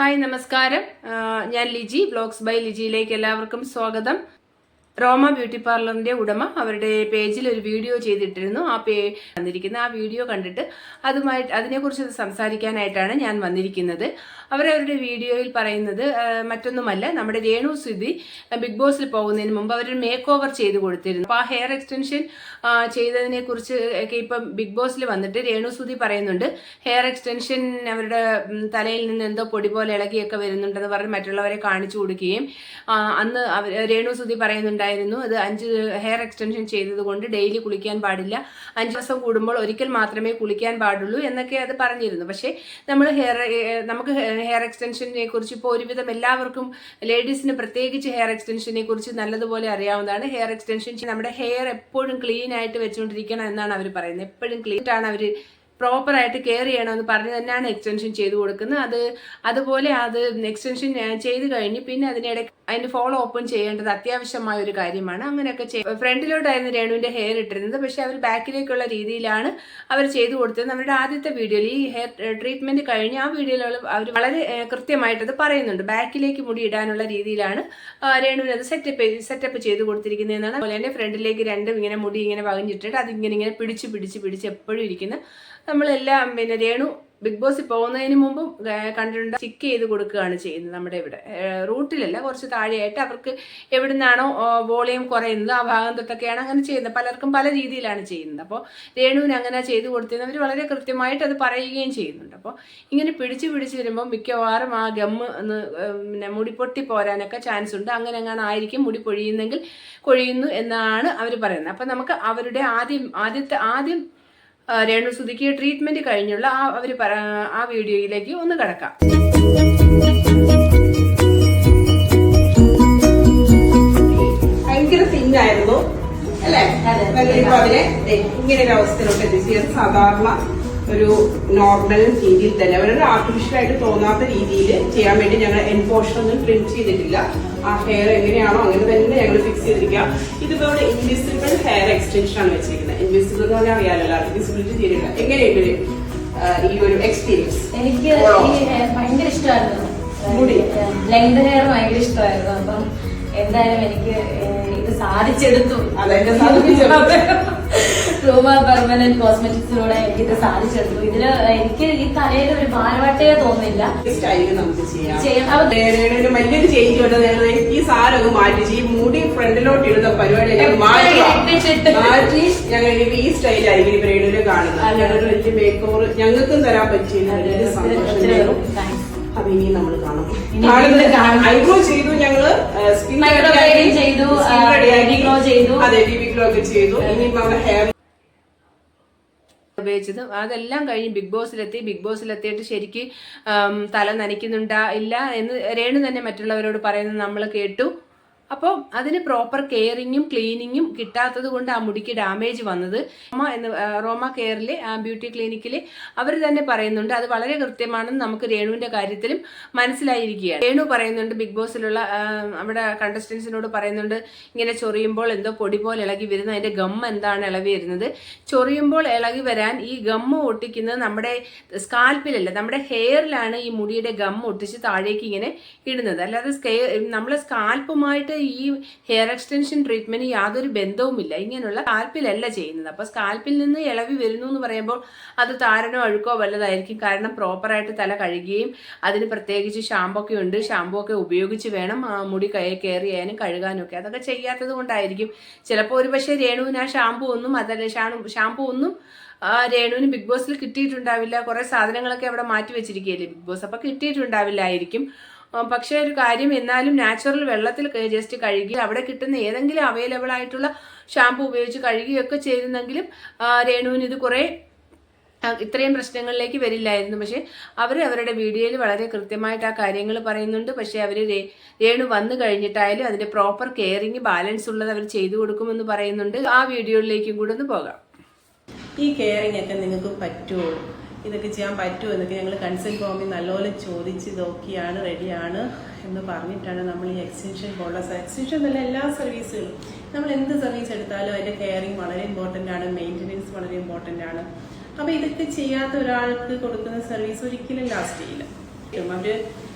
Hi നമസ്കാരം. ഞാൻ Liji blogs by ലിജിയിലേക്ക് എല്ലാവർക്കും സ്വാഗതം. റോമ ബ്യൂട്ടി പാർലറിന്റെ ഉടമ അവരുടെ പേജിൽ ഒരു വീഡിയോ ചെയ്തിട്ടിരുന്നു. ആ പേ വന്നിരിക്കുന്ന ആ വീഡിയോ കണ്ടിട്ട് അതുമായി അതിനെക്കുറിച്ച് സംസാരിക്കാനായിട്ടാണ് ഞാൻ വന്നിരിക്കുന്നത്. അവരവരുടെ വീഡിയോയിൽ പറയുന്നത് മറ്റൊന്നുമല്ല. നമ്മുടെ രേണു സുധി ബിഗ് ബോസിൽ പോകുന്നതിന് മുമ്പ് അവർ മേക്ക് ഓവർ ചെയ്ത് കൊടുത്തിരുന്നു. അപ്പോൾ ആ ഹെയർ എക്സ്റ്റൻഷൻ ചെയ്തതിനെ കുറിച്ച് ഒക്കെ ഇപ്പം ബിഗ് ബോസിൽ വന്നിട്ട് രേണു സുധി പറയുന്നുണ്ട് ഹെയർ എക്സ്റ്റൻഷൻ അവരുടെ തലയിൽ നിന്ന് എന്തോ പൊടി പോലെ ഇളകിയൊക്കെ വരുന്നുണ്ടെന്ന് പറഞ്ഞ് മറ്റുള്ളവരെ കാണിച്ചു കൊടുക്കുകയും അന്ന് അവർ രേണു സുധി പറയുന്നുണ്ടായിരുന്നു അത് അഞ്ച് ഹെയർ എക്സ്റ്റൻഷൻ ചെയ്തത് കൊണ്ട് ഡെയിലി കുളിക്കാൻ പാടില്ല. അഞ്ച് ദിവസം കൂടുമ്പോൾ ഒരിക്കൽ മാത്രമേ കുളിക്കാൻ പാടുള്ളൂ എന്നൊക്കെ അത് പറഞ്ഞിരുന്നു. പക്ഷേ നമ്മൾ ഹെയർ നമുക്ക് ഹെയർ എക്സ്റ്റൻഷനെ കുറിച്ച് ഇപ്പോൾ ഒരുവിധം എല്ലാവർക്കും ലേഡീസിന് പ്രത്യേകിച്ച് ഹെയർ എക്സ്റ്റൻഷനെ കുറിച്ച് നല്ലതുപോലെ അറിയാവുന്നതാണ്. ഹെയർ എക്സ്റ്റൻഷൻ നമ്മുടെ ഹെയർ എപ്പോഴും ക്ലീൻ ആയിട്ട് വെച്ചുകൊണ്ടിരിക്കണം എന്നാണ് അവർ പറയുന്നത്. എപ്പോഴും ക്ലീൻ ആണ് അവർ പ്രോപ്പറായിട്ട് കെയർ ചെയ്യണമെന്ന് പറഞ്ഞ് തന്നെയാണ് എക്സ്റ്റൻഷൻ ചെയ്തു കൊടുക്കുന്നത്. അത് അതുപോലെ അത് എക്സ്റ്റൻഷൻ ചെയ്ത് കഴിഞ്ഞ് പിന്നെ അതിനിടയ്ക്ക് അതിന് ഫോളോ ഓപ്പൺ ചെയ്യേണ്ടത് അത്യാവശ്യമായ ഒരു കാര്യമാണ്. അങ്ങനെയൊക്കെ ചെയ്യും ഫ്രണ്ടിലോട്ടായിരുന്നു രേണുവിന്റെ ഹെയർ ഇട്ടിരുന്നത്. പക്ഷെ അവർ ബാക്കിലേക്കുള്ള രീതിയിലാണ് അവർ ചെയ്തു കൊടുത്തത് അവരുടെ ആദ്യത്തെ വീഡിയോയിൽ ഈ ഹെയർ ട്രീറ്റ്മെന്റ് കഴിഞ്ഞ് ആ വീഡിയോയിൽ അവർ വളരെ ഏഹ്, കൃത്യമായിട്ട് അത് പറയുന്നുണ്ട്. ബാക്കിലേക്ക് മുടി ഇടാനുള്ള രീതിയിലാണ് രേണുവിന് അത് സെറ്റപ്പ് സെറ്റപ്പ് ചെയ്ത് കൊടുത്തിരിക്കുന്നതെന്നാണ് അതുപോലെ തന്നെ ഫ്രണ്ടിലേക്ക് രണ്ടും ഇങ്ങനെ മുടി ഇങ്ങനെ വകഞ്ഞിട്ടിട്ട് അതിങ്ങനെ ഇങ്ങനെ പിടിച്ച് പിടിച്ച് പിടിച്ച് എപ്പോഴും ഇരിക്കുന്ന. നമ്മളെല്ലാം പിന്നെ രേണു ബിഗ് ബോസിൽ പോകുന്നതിന് മുമ്പ് കണ്ടിട്ടുണ്ട്. ചിക്ക് ചെയ്ത് കൊടുക്കുകയാണ് ചെയ്യുന്നത് നമ്മുടെ ഇവിടെ. റൂട്ടിലല്ല കുറച്ച് താഴെയായിട്ട് അവർക്ക് എവിടുന്നാണോ വോളിയം കുറയുന്നത് ആ ഭാഗം തൊട്ടൊക്കെയാണ് അങ്ങനെ ചെയ്യുന്നത്. പലർക്കും പല രീതിയിലാണ് ചെയ്യുന്നത്. അപ്പോൾ രേണുവിന് അങ്ങനെ ചെയ്ത് കൊടുത്തിരുന്നത് അവർ വളരെ കൃത്യമായിട്ട് അത് പറയുകയും ചെയ്യുന്നുണ്ട്. അപ്പോൾ ഇങ്ങനെ പിടിച്ച് പിടിച്ച് വരുമ്പോൾ മിക്കവാറും ആ ഗമ്മ് ഒന്ന് പിന്നെ മുടി പൊട്ടി പോരാനൊക്കെ ചാൻസ് ഉണ്ട്. അങ്ങനെ അങ്ങനെ ആയിരിക്കും മുടി പൊഴിയുന്നെങ്കിൽ കൊഴിയുന്നു എന്നാണ് അവർ പറയുന്നത്. അപ്പം നമുക്ക് അവരുടെ ആദ്യം ആദ്യത്തെ ആദ്യം ആ, രേണു സുധിക്ക് ട്രീറ്റ്മെന്റ് കഴിഞ്ഞുള്ള ആ അവർ ആ വീഡിയോയിലേക്ക് ഒന്ന് കിടക്കാം. ഭയങ്കര തിന്നായിരുന്നു അല്ലേ? ഇങ്ങനെ ഒരു അവസ്ഥയിലോട്ട് എത്തിച്ചു. സാധാരണ ഒരു നോർമൽ രീതിയിൽ തന്നെ. അവരൊരു ആർട്ടിഫിഷ്യൽ ആയിട്ട് തോന്നാത്ത രീതിയിൽ ചെയ്യാൻ വേണ്ടി ഞങ്ങൾ എൻ പോർഷൻ ഒന്നും ട്രിം ചെയ്തിട്ടില്ല. ആ ഹെയർ എങ്ങനെയാണോ അങ്ങനെ തന്നെ ഞങ്ങൾ ഫിക്സ് ചെയ്തിരിക്കുക ഇതിപ്പോ ഇവിടെ ഇൻവിസിബിൾ ഹെയർ എക്സ്റ്റൻഷൻ ആണ് വെച്ചിരിക്കുന്നത്. ഇൻവിസിബിൾ എന്ന് പറഞ്ഞാൽ അറിയാലല്ലോ വിസിബിലിറ്റി ചെയ്തില്ല എങ്ങനെയുണ്ട് ഈ ഒരു എക്സ്പീരിയൻസ് എനിക്ക് ഭയങ്കര ഇഷ്ടമായിരുന്നു. മുടി? ലെങ്ത് ഹെയർ ഭയങ്കര ഇഷ്ടമായിരുന്നു. അപ്പം എന്തായാലും എനിക്ക് ഇത് സാധിച്ചെടുത്തു. അതെ സാധിച്ചെടുത്തു. റൂമ പെർമനന്റ് കോസ്മെറ്റിക്സിലൂടെ എനിക്ക് ഇത് സാധിച്ചെടുത്തു ഇതിൽ എനിക്ക് ഈ തലയിൽ ഒരു ഭാരവാട്ടേ തോന്നില്ല വലിയൊരു ചേഞ്ച് ഉണ്ട്. ഈ സാരൊക്കെ മാറ്റി ഈ മുടി ഫ്രണ്ടിലോട്ട് ഇടുന്ന പരിപാടി മാറ്റി ഞങ്ങൾ ഈ സ്റ്റൈലായിരിക്കും ബ്രൈഡിൽ കാണുന്നത്. ഞങ്ങളുടെ വലിയ ഞങ്ങൾക്കും തരാൻ പറ്റിയ വലിയ സന്തോഷം ഞങ്ങളും ഇനിയും ഇനി നമ്മൾ കാണും. ഐബ്രോ ചെയ്തു ഞങ്ങൾ. സ്കിൻ Microblading ചെയ്തു, ചെയ്തു. അതെ ബേബി ഗ്ലോ ഒക്കെ ചെയ്തു. ഹെയർ ഉപയോഗിച്ചത്. അതെല്ലാം കഴിഞ്ഞ് ബിഗ് ബോസിലെത്തി. ബിഗ് ബോസിലെത്തിയിട്ട് ശരിക്ക് തല നനയ്ക്കുന്നുണ്ടാ ഇല്ല എന്ന് രേണു തന്നെ മറ്റുള്ളവരോട് പറയുന്നത് നമ്മൾ കേട്ടു. അപ്പോൾ അതിന് പ്രോപ്പർ കെയറിങ്ങും ക്ലീനിങ്ങും കിട്ടാത്തത് കൊണ്ട് ആ മുടിക്ക് ഡാമേജ് വന്നത് റോമ എന്ന് റോമ കെയറിലെ ബ്യൂട്ടി ക്ലിനിക്കിൽ അവർ തന്നെ പറയുന്നുണ്ട്. അത് വളരെ കൃത്യമാണെന്ന് നമുക്ക് രേണുവിന്റെ കാര്യത്തിലും മനസ്സിലായിരിക്കുകയാണ്. രേണു പറയുന്നുണ്ട് ബിഗ് ബോസിലുള്ള അവിടെ കണ്ടസ്റ്റൻസിനോട് പറയുന്നുണ്ട് ഇങ്ങനെ ചൊറിയുമ്പോൾ എന്തോ പൊടി പോലെ ഇളകി വരുന്ന അതിന്റെ ഗമ്മ എന്താണ് ഇളകി വരുന്നത്? ചൊറിയുമ്പോൾ ഇളകി വരാൻ ഈ ഗമ്മ ഒട്ടിക്കുന്നത് നമ്മുടെ സ്കാൽപ്പിലല്ല നമ്മുടെ ഹെയറിലാണ് ഈ മുടിയുടെ ഗം ഒട്ടിച്ച് താഴേക്ക് ഇങ്ങനെ ഇടുന്നത്. അല്ലാതെ നമ്മളെ സ്കാൽപ്പുമായിട്ട് ഈ ഹെയർ എക്സ്റ്റൻഷൻ ട്രീറ്റ്മെന്റ് യാതൊരു ബന്ധവുമില്ല. ഇങ്ങനെയുള്ള സ്കാൽപ്പിലല്ല ചെയ്യുന്നത്. അപ്പോൾ സ്കാൽപ്പിൽ നിന്ന് ഇളവി വരുന്നു എന്ന് പറയുമ്പോൾ അത് താരനോ അഴുക്കോ വല്ലതായിരിക്കും. കാരണം പ്രോപ്പറായിട്ട് തല കഴുകുകയും അതിന് പ്രത്യേകിച്ച് ഷാമ്പു ഒക്കെ ഉണ്ട്. ഷാമ്പു ഒക്കെ ഉപയോഗിച്ച് വേണം മുടി കെയർ ചെയ്യാനും കഴുകാനും ഒക്കെ അതൊക്കെ ചെയ്യാത്തത് കൊണ്ടായിരിക്കും. ചിലപ്പോൾ ഒരു പക്ഷേ രേണുവിന് ആ ഷാമ്പൂ ഒന്നും അതല്ല ഷാമ്പൂ ഒന്നും രേണുവിന് ബിഗ് ബോസിൽ കിട്ടിയിട്ടുണ്ടാവില്ല. കുറേ സാധനങ്ങളൊക്കെ അവിടെ മാറ്റി വെച്ചിരിക്കുകയല്ലേ ബിഗ് ബോസ് അപ്പോൾ കിട്ടിയിട്ടുണ്ടാവില്ലായിരിക്കും. പക്ഷേ ഒരു കാര്യം എന്നാലും നാച്ചുറൽ വെള്ളത്തിൽ ജസ്റ്റ് കഴുകി അവിടെ കിട്ടുന്ന ഏതെങ്കിലും അവൈലബിൾ ആയിട്ടുള്ള ഷാമ്പു ഉപയോഗിച്ച് കഴുകിയൊക്കെ ചെയ്യുന്നെങ്കിലും രേണുവിന് ഇത് കുറേ ഇത്രയും പ്രശ്നങ്ങളിലേക്ക് വരില്ലായിരുന്നു. പക്ഷെ അവർ അവരുടെ വീഡിയോയിൽ വളരെ കൃത്യമായിട്ട് ആ കാര്യങ്ങൾ പറയുന്നുണ്ട്. പക്ഷെ അവർ രേണു വന്നു കഴിഞ്ഞിട്ടായാലും അതിന്റെ പ്രോപ്പർ കെയറിങ് ബാലൻസ് ഉള്ളത് അവർ ചെയ്തു കൊടുക്കുമെന്ന് പറയുന്നുണ്ട്. ആ വീഡിയോയിലേക്കും കൂടെ ഒന്ന് പോകാം. ഈ കെയറിംഗ് ഒക്കെ നിങ്ങൾക്ക് പറ്റുമോ ഇതൊക്കെ ചെയ്യാൻ പറ്റുമോ എന്നൊക്കെ ഞങ്ങൾ കൺസൾട്ട് ഫോമിൽ നല്ലപോലെ ചോദിച്ച് നോക്കിയാണ് റെഡിയാണ് എന്ന് പറഞ്ഞിട്ടാണ് നമ്മൾ ഈ എക്സ്റ്റൻഷൻ പോലുള്ള എക്സ്റ്റൻഷൻ എന്നല്ല എല്ലാ സർവീസുകളും നമ്മൾ എന്ത് സർവീസ് എടുത്താലും അതിന്റെ കെയറിങ് വളരെ ഇമ്പോർട്ടന്റ് ആണ് മെയിന്റനൻസ് വളരെ ഇമ്പോർട്ടന്റ് ആണ്. അപ്പോൾ ഇതൊക്കെ ചെയ്യാത്ത ഒരാൾക്ക് കൊടുക്കുന്ന സർവീസ് ഒരിക്കലും ലാസ്റ്റ് ചെയ്യില്ല. അവർ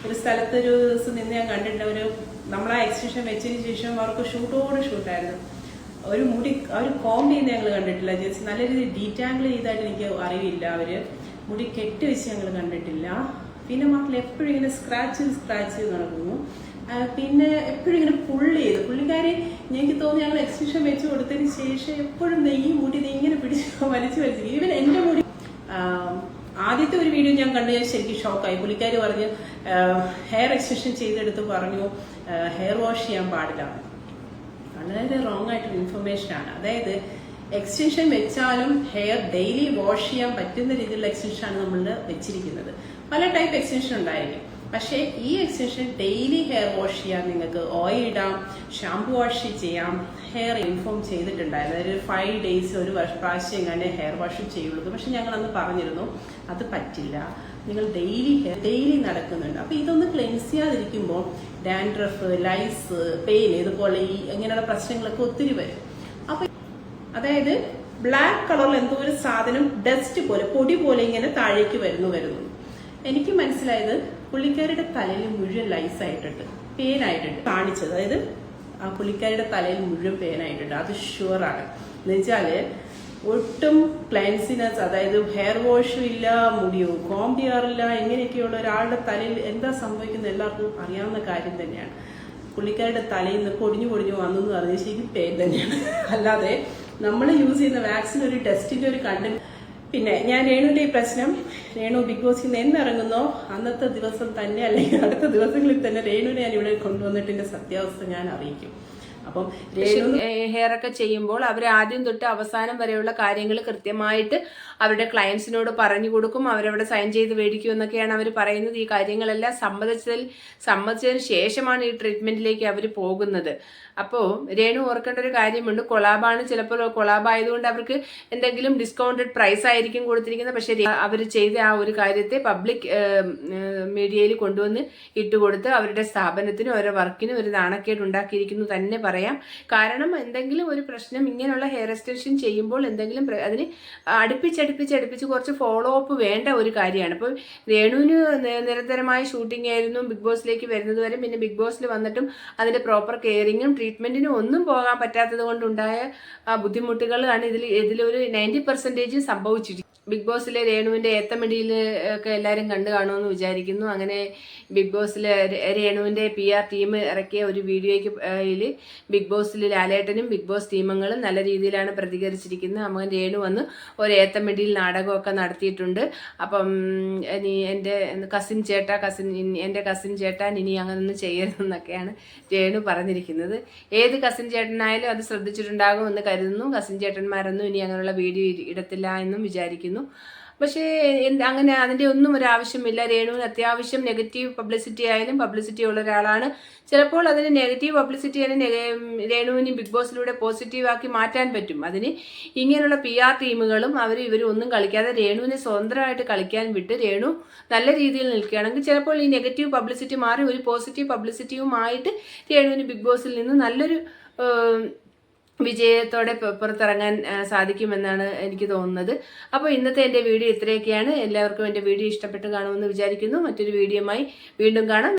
ഒരു സ്ഥലത്ത് ഒരു ദിവസം നിന്ന് ഞാൻ കണ്ടിട്ടുണ്ട് ഒരു നമ്മളാ എക്സ്റ്റൻഷൻ വെച്ചതിന് ശേഷം അവർക്ക് ഷൂട്ടോട് ഷൂട്ടായിരുന്നു ഒരു മുടി അവർ കോം ചെയ്യുന്ന ഞങ്ങൾ കണ്ടിട്ടില്ല. ജസ്റ്റ് നല്ല രീതിയിൽ ഡീറ്റാങ്കിൾ ചെയ്തായിട്ട് എനിക്ക് അറിയില്ല അവർ. മുടി കെട്ടി വെച്ച് ഞങ്ങൾ കണ്ടിട്ടില്ല. പിന്നെ മാത്രമല്ല എപ്പോഴും ഇങ്ങനെ സ്ക്രാച്ച് സ്ക്രാച്ച് നടക്കുന്നു. പിന്നെ എപ്പോഴും ഇങ്ങനെ പുള്ളി ചെയ്ത്. പുള്ളിക്കാരി എനിക്ക് തോന്നി ഞങ്ങൾ എക്സിബിഷൻ വെച്ച് കൊടുത്തതിന് ശേഷം എപ്പോഴും നെയ്യ് മുടി ഇങ്ങനെ പിടിച്ച് വലിച്ചു വലിച്ചു. ഈവൻ എന്റെ മുടി ആദ്യത്തെ ഒരു വീഡിയോ ഞാൻ കണ്ടു. ഞാൻ ശരിക്കും ഷോക്കായി പുള്ളിക്കാരി പറഞ്ഞു ഹെയർ എക്സ്റ്റൻഷൻ ചെയ്തെടുത്ത് പറഞ്ഞു ഹെയർ വാഷ് ചെയ്യാൻ പാടില്ല. വളരെ റോങ് ആയിട്ടൊരു ഇൻഫർമേഷൻ ആണ്. അതായത് എക്സ്റ്റൻഷൻ വെച്ചാലും ഹെയർ ഡെയിലി വാഷ് ചെയ്യാൻ പറ്റുന്ന രീതിയിലുള്ള എക്സ്റ്റൻഷൻ ആണ് നമ്മൾ വെച്ചിരിക്കുന്നത്. പല ടൈപ്പ് എക്സ്റ്റൻഷൻ ഉണ്ടായിരിക്കും. പക്ഷേ ഈ എക്സ്റ്റൻഷൻ ഡെയിലി ഹെയർ വാഷ് ചെയ്യാൻ നിങ്ങൾക്ക് ഓയിൽ ഇടാം ഷാംപൂ വാഷ് ചെയ്യാം ഹെയർ ഇൻഫോം ചെയ്തിട്ടുണ്ടായിരുന്നു. അതായത് ഫൈവ് ഡേയ്സ് ഒരു വർഷ പ്രാവശ്യം എങ്ങനെ ഹെയർ വാഷ് ചെയ്യുള്ളൂ. പക്ഷെ ഞങ്ങൾ അന്ന് പറഞ്ഞിരുന്നു അത് പറ്റില്ല. നിങ്ങൾ ഡെയിലി ഹെയർ ഡെയിലി നടക്കുന്നുണ്ട്. അപ്പൊ ഇതൊന്ന് ക്ലെൻസ് ചെയ്യാതിരിക്കുമ്പോൾ ഡാൻഡ്രഫ് ലൈസ് പെയിൻ ഇതുപോലെ ഈ ഇങ്ങനെയുള്ള പ്രശ്നങ്ങളൊക്കെ ഒത്തിരി വരും. അതായത് ബ്ലാക്ക് കളറിൽ എന്തോ ഒരു സാധനം ഡസ്റ്റ് പോലെ പൊടി പോലെ ഇങ്ങനെ താഴേക്ക് വരുന്നു വരുന്നു. എനിക്ക് മനസ്സിലായത് പുള്ളിക്കാരുടെ തലയിൽ മുഴുവൻ ലൈസ് ആയിട്ടുണ്ട് പേനായിട്ടുണ്ട് കാണിച്ചത് അതായത് ആ പുള്ളിക്കാരുടെ തലയിൽ മുഴുവൻ പേനായിട്ടുണ്ട് അത് ഷുവറാണ് എന്ന് വെച്ചാൽ ഒട്ടും ക്ലൻസിനെസ് അതായത് ഹെയർ വാഷും ഇല്ല മുടിയോ കോം ചെയ്യാറില്ല ഇങ്ങനെയൊക്കെയുള്ള ഒരാളുടെ തലയിൽ എന്താ സംഭവിക്കുന്നത് എല്ലാവർക്കും അറിയാവുന്ന കാര്യം തന്നെയാണ്. പുള്ളിക്കാരുടെ തലയിൽ നിന്ന് പൊടിഞ്ഞു പൊടിഞ്ഞു വന്നു എന്ന് പറഞ്ഞാൽ ശരിക്കും പെയിൻ തന്നെയാണ്. അല്ലാതെ നമ്മൾ യൂസ് ചെയ്യുന്ന വാക്സിൻ ഒരു ടെസ്റ്റിന്റെ ഒരു കണ്ടന്റ് പിന്നെ ഞാൻ രേണുവിന്റെ ഈ പ്രശ്നം രേണു ബിഗ് ബോസിൽ നിന്ന് എന്നിറങ്ങുന്നോ. അന്നത്തെ ദിവസം തന്നെ അല്ലെങ്കിൽ അടുത്ത ദിവസങ്ങളിൽ തന്നെ രേണുവിനെ ഞാൻ ഇവിടെ കൊണ്ടുവന്നിട്ടിന്റെ സത്യാവസ്ഥ ഞാൻ അറിയിക്കും. അപ്പം രേണു ഹെയർ ഒക്കെ ചെയ്യുമ്പോൾ അവർ ആദ്യം തൊട്ട് അവസാനം വരെയുള്ള കാര്യങ്ങൾ കൃത്യമായിട്ട് അവരുടെ ക്ലയൻസിനോട് പറഞ്ഞു കൊടുക്കും. അവരവിടെ സൈൻ ചെയ്ത് മേടിക്കും എന്നൊക്കെയാണ് അവർ പറയുന്നത്. ഈ കാര്യങ്ങളെല്ലാം സമ്മതിച്ചതിൽ സമ്മതിച്ചതിന് ശേഷമാണ് ഈ ട്രീറ്റ്മെന്റിലേക്ക് അവർ പോകുന്നത്. അപ്പോൾ രേണു ഓർക്കേണ്ട ഒരു കാര്യമുണ്ട്. കൊളാബാണ് ചിലപ്പോൾ കൊളാബായതുകൊണ്ട് അവർക്ക് എന്തെങ്കിലും ഡിസ്കൗണ്ടഡ് പ്രൈസ് ആയിരിക്കും കൊടുത്തിരിക്കുന്നത്. പക്ഷേ അവർ ചെയ്ത ആ ഒരു കാര്യത്തെ പബ്ലിക് മീഡിയയിൽ കൊണ്ടുവന്ന് ഇട്ടുകൊടുത്ത് അവരുടെ സ്ഥാപനത്തിനും ഓരോ വർക്കിനും ഒരു നാണക്കേട് ഉണ്ടാക്കിയിരിക്കുന്നു തന്നെ പറയാം കാരണം എന്തെങ്കിലും ഒരു പ്രശ്നം ഇങ്ങനെയുള്ള ഹെയർ എക്സ്റ്റൻഷൻ ചെയ്യുമ്പോൾ എന്തെങ്കിലും അതിന് അടുപ്പിച്ചടുപ്പിച്ച് അടുപ്പിച്ച് കുറച്ച് ഫോളോ അപ്പ് വേണ്ട ഒരു കാര്യമാണ്. അപ്പോൾ രേണുവിന് നിരന്തരമായ ഷൂട്ടിംഗ് ആയിരുന്നു ബിഗ് ബോസിലേക്ക് വരുന്നത് വരെ പിന്നെ ബിഗ് ബോസിൽ വന്നിട്ടും അതിന്റെ പ്രോപ്പർ കെയറിങ്ങും ട്രീറ്റ്മെന്റിനും ഒന്നും പോകാൻ പറ്റാത്തത് കൊണ്ടുണ്ടായ ബുദ്ധിമുട്ടുകളാണ് ഇതിൽ ഇതിലൊരു നയന്റി പെർസെന്റേജ് സംഭവിച്ചിരിക്കുന്നത്. ബിഗ് ബോസിലെ രേണുവിന്റെ ഏത്തമിടിയിൽ ഒക്കെ എല്ലാവരും കണ്ടു കാണുമെന്ന് വിചാരിക്കുന്നു. അങ്ങനെ ബിഗ് ബോസിലെ രേണുവിന്റെ പി ആർ ടീം ഇറക്കിയ ഒരു വീഡിയോയ്ക്ക് ബിഗ് ബോസിൽ ലാലേട്ടനും ബിഗ് ബോസ് ടീമങ്ങളും നല്ല രീതിയിലാണ് പ്രതികരിച്ചിരിക്കുന്നത്. അമ്മ രേണു വന്ന് ഒരു ഏത്തമിടിയിൽ നാടകമൊക്കെ നടത്തിയിട്ടുണ്ട്. അപ്പം ഇനി എന്റെ കസിൻ ചേട്ടാ കസിൻ എന്റെ കസിൻ ചേട്ടാൻ ഇനി അങ്ങനൊന്നും ചെയ്യരുതെന്നൊക്കെയാണ് രേണു പറഞ്ഞിരിക്കുന്നത്. ഏത് കസിൻ ചേട്ടനായാലും അത് ശ്രദ്ധിച്ചിട്ടുണ്ടാകും എന്ന് കരുതുന്നു. കസിൻ ചേട്ടന്മാരൊന്നും ഇനി അങ്ങനെയുള്ള വീഡിയോ ഇടത്തില്ല എന്നും വിചാരിക്കുന്നു. പക്ഷേ എന്ത് അങ്ങനെ അതിന്റെ ഒന്നും ഒരു ആവശ്യമില്ല. രേണുവിന് അത്യാവശ്യം നെഗറ്റീവ് പബ്ലിസിറ്റി ആയാലും പബ്ലിസിറ്റി ഉള്ള ഒരാളാണ്. ചിലപ്പോൾ അതിന് നെഗറ്റീവ് പബ്ലിസിറ്റി തന്നെ രേണുവിന് ബിഗ് ബോസിലൂടെ പോസിറ്റീവാക്കി മാറ്റാൻ പറ്റും. അതിന് ഇങ്ങനെയുള്ള പി ആർ ടീമുകളും അവർ ഇവരും ഒന്നും കളിക്കാതെ രേണുവിനെ സ്വതന്ത്രമായിട്ട് കളിക്കാൻ വിട്ട് രേണു നല്ല രീതിയിൽ നിൽക്കുകയാണെങ്കിൽ ചിലപ്പോൾ ഈ നെഗറ്റീവ് പബ്ലിസിറ്റി മാറി ഒരു പോസിറ്റീവ് പബ്ലിസിറ്റിയുമായിട്ട് രേണുവിന് ബിഗ് ബോസിൽ നിന്ന് നല്ലൊരു വിജയത്തോടെ പുറത്തിറങ്ങാൻ സാധിക്കുമെന്നാണ് എനിക്ക് തോന്നുന്നത്. അപ്പോൾ ഇന്നത്തെ എന്റെ വീഡിയോ ഇത്രയൊക്കെയാണ്. എല്ലാവർക്കും എന്റെ വീഡിയോ ഇഷ്ടപ്പെട്ട് കാണുമെന്ന് വിചാരിക്കുന്നു. മറ്റൊരു വീഡിയോയുമായി വീണ്ടും കാണാം.